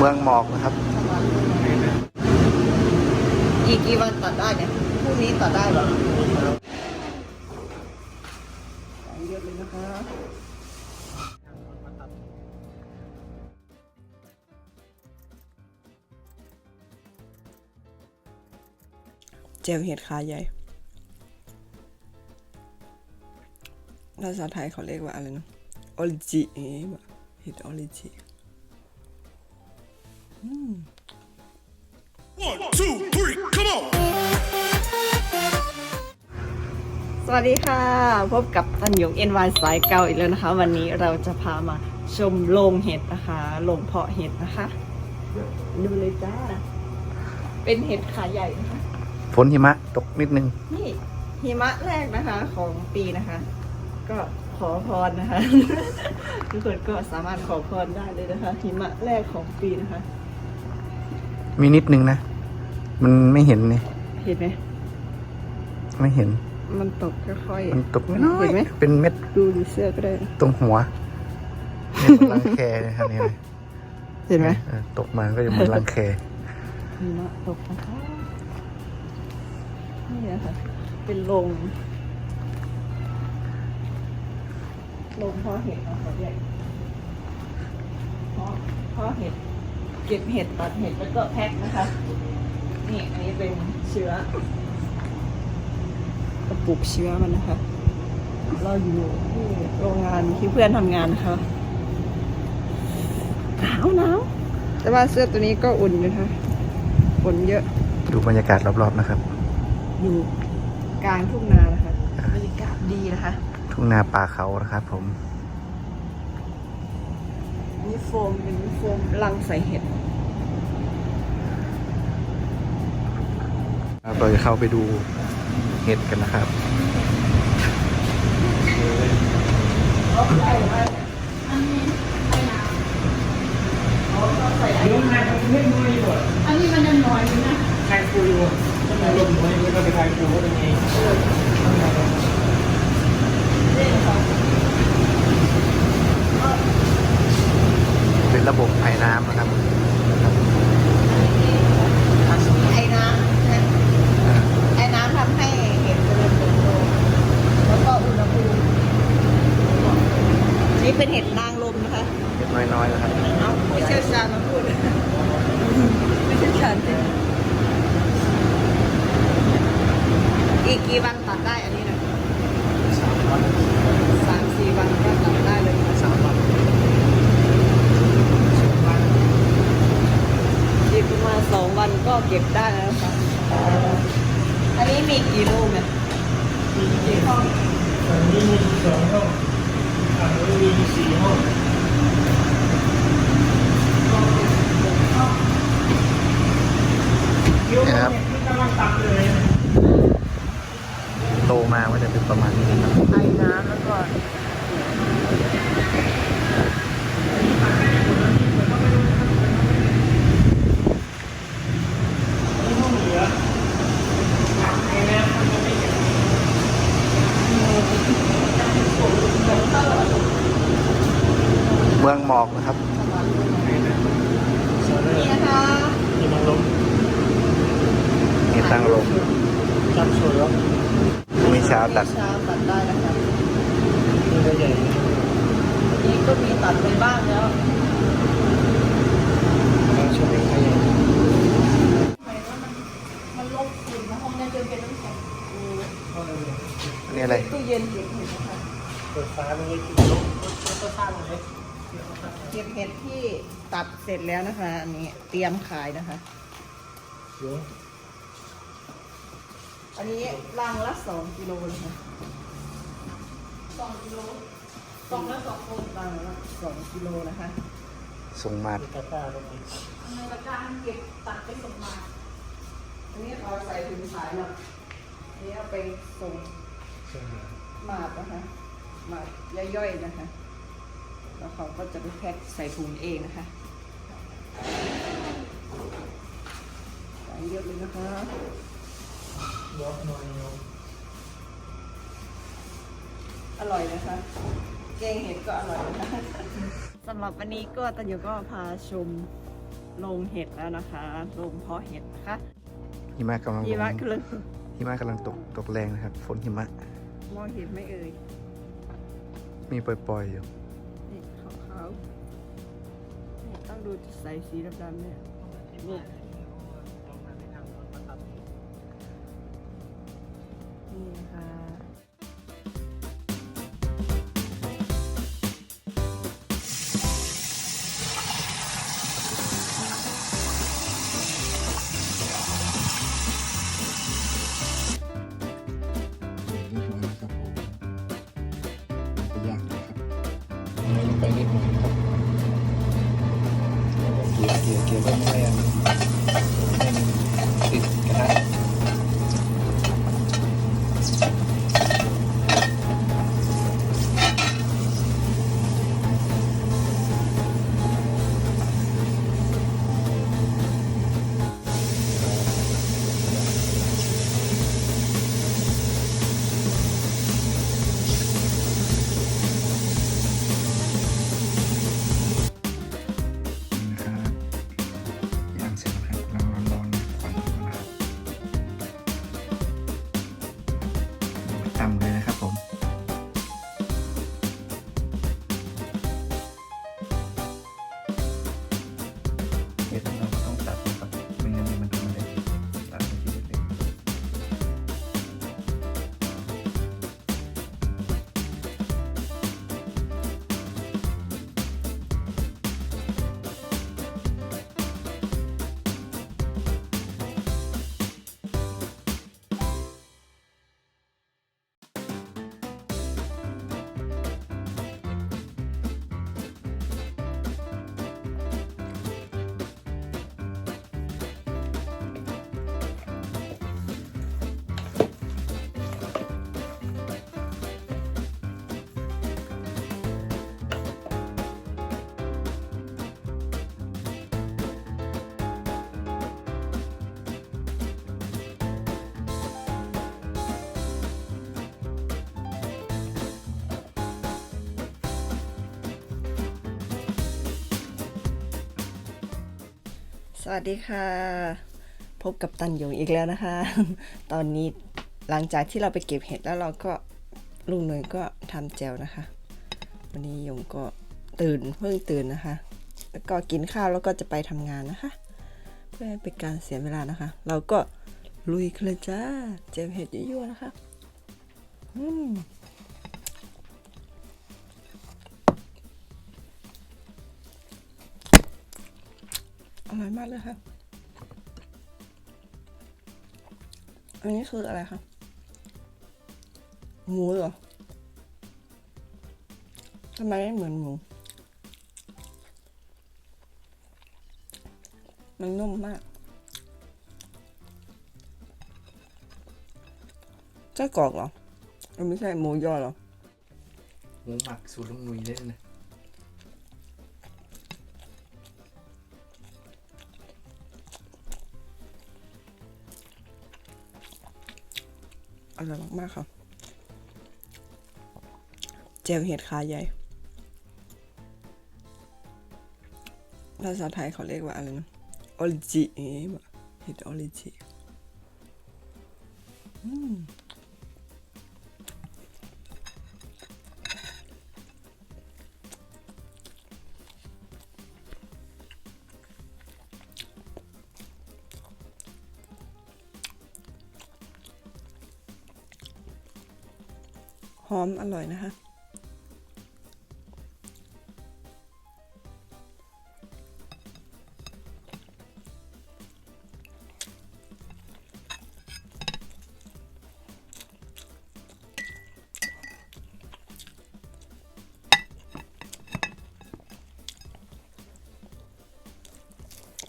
เมืองหมอกนะครับ อีกกี่วันตัดได้เนี่ยพรุ่งนี้ตัดได้เหรอเยอะเลยนะคะเจลเห็ดขาใหญ่ภาษาไทยเขาเรียกว่าอะไรนะออริจิเอ๋เห็ดออริจิ One, two, three, come on! สวัสดีค่ะ พบกับตันหยง NY สายเก่าอีกแล้วนะคะ วันนี้เราจะพามาชมโรงเห็ดนะคะโรงเพาะเห็ดนะคะ ดูเลยจ้า เป็นเห็ดขาใหญ่นะคะ ฝนหิมะตกนิดนึง นี่หิมะแรกนะคะของปีนะคะ ก็ขอพรนะคะ ทุกคนก็สามารถขอพรได้เลยนะคะหิมะแรกของปีนะคะ มีนิดนึงนะ มันไม่เห็นนี่เห็นไหมไม่เห็น มันตกค่อยๆมันตกน้อยเห็นไหมเป็นเม็ดดูดีเสื้อก็ได้นะตรงหัวเนี่ยเหมือนรังแคนะครับเนี่ยเห็นไหมเออตกมาก็จะเหมือนรังแคหิมะตกนะคะนี่นะคะเป็นโรงโรงเพาะเห็ดนะคะใหญ่เพาะเพาะเห็ด เก็บเห็ดตัดเห็ดแล้วก็แพ็คนะคะ นี่อันนี้เป็นเชื้อกระปุกเชื้อมันนะคะ เราอยู่ที่โรงงานที่เพื่อนทำงานนะคะหนาวหนาวแต่ว่าเสื้อตัวนี้ก็อุ่นอยู่นะคะฝนเยอะ ดูบรรยากาศรอบๆนะครับ อยู่กลางทุ่งนานะคะบรรยากาศดีนะคะ ทุ่งนาป่าเขานะครับผมนี่โฟมเป็นโฟมลังใส่เห็ด เราจะเข้าไปดูเห็ดกันนะครับ อันนี้มันยังน้อยอยู่นะไทยฟูอยู่ต้องมาลมไว้แล้วก็ไปไทยฟูก็เป็นไงเป็นระบบไอ้น้ำนะครับ ไอ้น้ำนะไอ้น้ำทำให้เห็ดเจริญเติบโตแล้วก็ อุณหภูมินี่เป็นเห็ดนางลมนะคะเห็ดน้อยๆนะครับเอาผู้เชี่ยวชาญมาพูดไม่เชี่ยวชาญจริงอีกกี่วันตัดได้อันนี้นะสามวันสามสี่วันก็ตัดได้เลยสามวันสองวันอีกประมาณสองวันก็เก็บได้แล้วค่ะอันนี้มีกี่ลูกเนี่ยมีกี่ห้อ งอันนี้มีสองห้องอันนี้มีสี่ห้องนี่นะครับที่กำลังตัดเลยโตมาก็จะเป็นประมาณนี้นะครับ ไอ้น้ำแล้วก็ ที่ห้องเหลือตัดไปแล้วมันก็ไม่เก็บ เมืองหมอกนะครับ สาเลอ นี่ ร์ นะคะ ที่มันล้ม นี่ตั้งลง จับสวยแล้ว พรุ่งนี้เช้า ตัดช้าตัดได้นะคะนี่ก็ใหญ่นี่ก็มีตัดไปบ้างแล้วอันลบกลิ่นนะห้องนี้จนเป็นน้ำแข็งอันนี่อะไรตู้เย็นเก็บเห็ดนะคะเปิดฟ้าเลยลบแล้วก็สร้างเลยเก็บเห็ดที่ตัดเสร็จแล้วนะคะ อันนี้เตรียมขายนะคะ อันนี้รังละสองกิโลเลยค่ะสองกิโลสองละสองคนรังละสองกิโลนะคะส่งมามีตะกร้าตรงนี้ในราคาเก็บตัดไปส่งมา อันนี้เอาใส่ถุงขายเนาะอันนี้เอาไปส่งใช่ไหมมาดนะคะมาดย่อยๆนะคะ แล้วเขาก็จะไปแพ็คใส่ถุงเองนะคะใส่เยอะเลยนะคะ ยกหน่อยยกอร่อยนะคะ แกงเห็ดก็อร่อยนะคะสำหรับวันนี้ก็ตันอยู่ก็พาชมลงเห็ดแล้วนะคะลงเพาะเห็ดนะคะหิมะกำลังลยีงวะคือเลยหิมะกำลังตกตกแรงนะครับ ฝนหิมะ มองเห็นไหมเอ่ย มีปล่อยๆอยู่นี่ขาวๆนี่ต้องดูใส่สีดำๆเนี่ย นี่นี่ค่ะไวัสดีค่ะ พบกับตันหยงอีกแล้วนะคะ ตอนนี้หลังจากที่เราไปเก็บเห็ดแล้วเราก็ลุงหนุ่ยก็ทำแจวนะคะ วันนี้หยงก็ตื่นเพิ่งตื่นนะคะ แล้วก็กินข้าวแล้วก็จะไปทำงานนะคะ เพื่อไม่เป็นการเสียเวลานะคะ เราก็ลุยกันเลยจ้าเจมเห็ดยั่วๆนะคะ อืม อร่อยมากเลยค่ะ อันนี้คืออะไรคะหมูเหรอทำไมไม่เหมือนหมู มันนุ่มมากไส้กรอกเหรอไม่ใช่หมูยอเหรอหมูหมักสูตรลุงนุยได้เลย อร่อยมากๆค่ะเจลเห็ดขาใหญ่ภาษาไทยเขาเรียกว่าอะไรนะออริจิเอ๋เห็ดออริจิ อืม หอมอร่อยนะคะ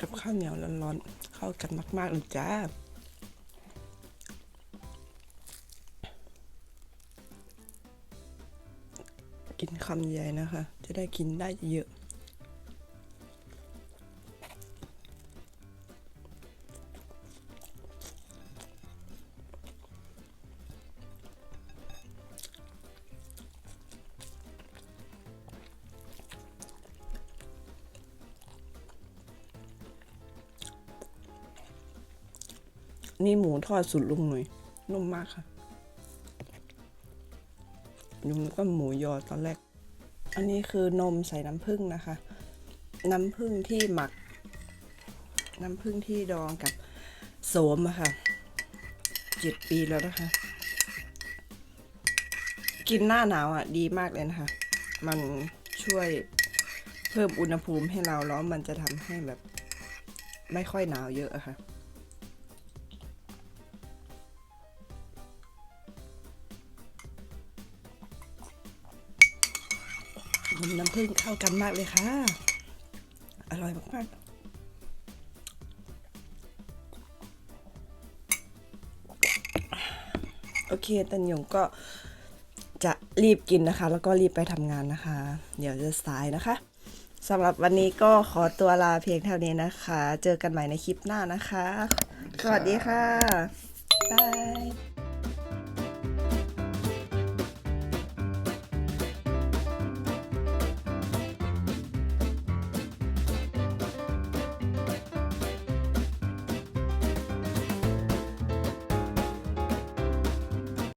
กับข้าวเหนียวร้อนๆเข้ากันมากๆเลยจ้า กินคำใหญ่นะคะ จะได้กินได้เยอะนี่หมูทอดสุดลุงหน่อยนุ่มมากค่ะ ยุงแล้วก็หมูยอตอนแรก อันนี้คือนมใส่น้ำผึ้งนะคะ น้ำผึ้งที่หมัก น้ำผึ้งที่ดองกับโสมอะค่ะเจ็ดปีแล้วนะคะ กินหน้าหนาวอะดีมากเลยนะคะ มันช่วยเพิ่มอุณหภูมิให้เราแล้วมันจะทำให้แบบไม่ค่อยหนาวเยอะอะค่ะ นมน้ำผึ้งเข้ากันมากเลยค่ะ อร่อยมากๆโอเคตันหยงก็จะรีบกินนะคะ แล้วก็รีบไปทำงานนะคะ เดี๋ยวจะสายนะคะสำหรับวันนี้ก็ขอตัวลาเพียงเท่านี้นะคะ เจอกันใหม่ในคลิปหน้านะคะ สวัสดีค่ะบาย